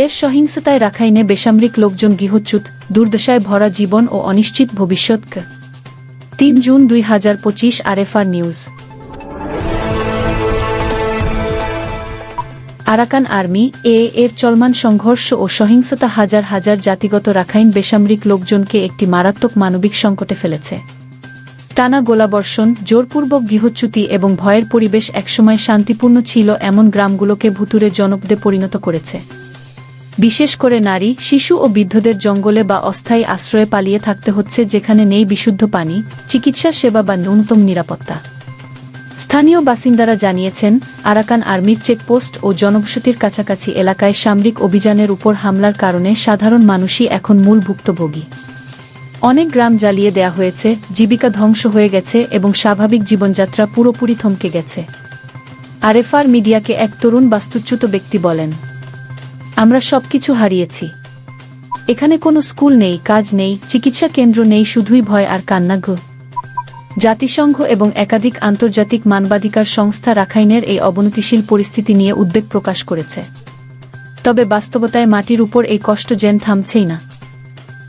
এর সহিংসতায় রাখাইনে বেসামরিক লোকজন গৃহচ্যুত, দুর্দশায় ভরা জীবন ও অনিশ্চিত ভবিষ্যৎ তিন জুন দুই হাজার পঁচিশ আরএফআর নিউজ। আরাকান আর্মি, এ, এর চলমান সংঘর্ষ ও সহিংসতা হাজার হাজার জাতিগত রাখাইন বেসামরিক লোকজনকে একটি মারাত্মক মানবিক সংকটে ফেলেছে। টানা গোলাবর্ষণ, জোরপূর্বক গৃহচ্যুতি এবং ভয়ের পরিবেশ একসময় শান্তিপূর্ণ ছিল এমন গ্রামগুলোকে ভুতুরে জনপদে পরিণত করেছে। বিশেষ করে নারী, শিশু ও বৃদ্ধদের জঙ্গলে বা অস্থায়ী আশ্রয়ে পালিয়ে থাকতে হচ্ছে যেখানে নেই বিশুদ্ধ পানি, চিকিৎসা সেবা বা ন্যূনতম নিরাপত্তা। স্থানীয় বাসিন্দারা জানিয়েছেন, আরাকান আর্মির চেকপোস্ট ও জনবসতির কাছাকাছি এলাকায় সামরিক অভিযানের উপর হামলার কারণে সাধারণ মানুষই এখন মূল ভুক্তভোগী। অনেক গ্রাম জ্বালিয়ে দেয়া হয়েছে, জীবিকা ধ্বংস হয়ে গেছে এবং স্বাভাবিক জীবনযাত্রা পুরোপুরি থমকে গেছে। আরএফআর মিডিয়াকে এক তরুণ বাস্তুচ্যুত ব্যক্তি বলেন, আমরা সবকিছু হারিয়েছি। এখানে কোনো স্কুল নেই, কাজ নেই, চিকিৎসা কেন্দ্র নেই, শুধুই ভয় আর কান্নাঘ জাতিসংঘ এবং একাধিক আন্তর্জাতিক মানবাধিকার সংস্থা রাখাইনের এই অবনতিশীল পরিস্থিতি নিয়ে উদ্বেগ প্রকাশ করেছে। তবে বাস্তবতায় মাটির উপর এই কষ্ট যেন থামছেই না।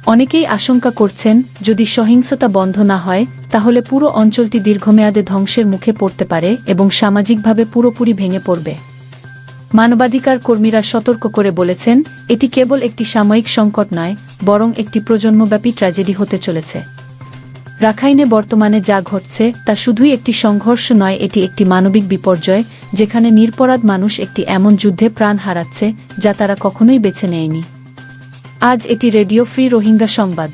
অনেকেই আশঙ্কা করছেন, যদি সহিংসতা বন্ধ না হয়, তাহলে পুরো অঞ্চলটি দীর্ঘমেয়াদে ধ্বংসের মুখে পড়তে পারে এবং সামাজিকভাবে পুরোপুরি ভেঙে পড়বে। মানবাধিকার কর্মীরা সতর্ক করে বলেছেন, এটি কেবল একটি সাময়িক সংকট নয়, বরং একটি প্রজন্মব্যাপী ট্র্যাজেডি হতে চলেছে। রাখাইনে বর্তমানে যা ঘটছে, তা শুধুই একটি সংঘর্ষ নয়, এটি একটি মানবিক বিপর্যয়, যেখানে নিরপরাধ মানুষ একটি এমন যুদ্ধে প্রাণ হারাচ্ছে, যা তারা কখনোই বেছে নেয়নি। আজ এটি রেডিও ফ্রি রোহিঙ্গা সংবাদ।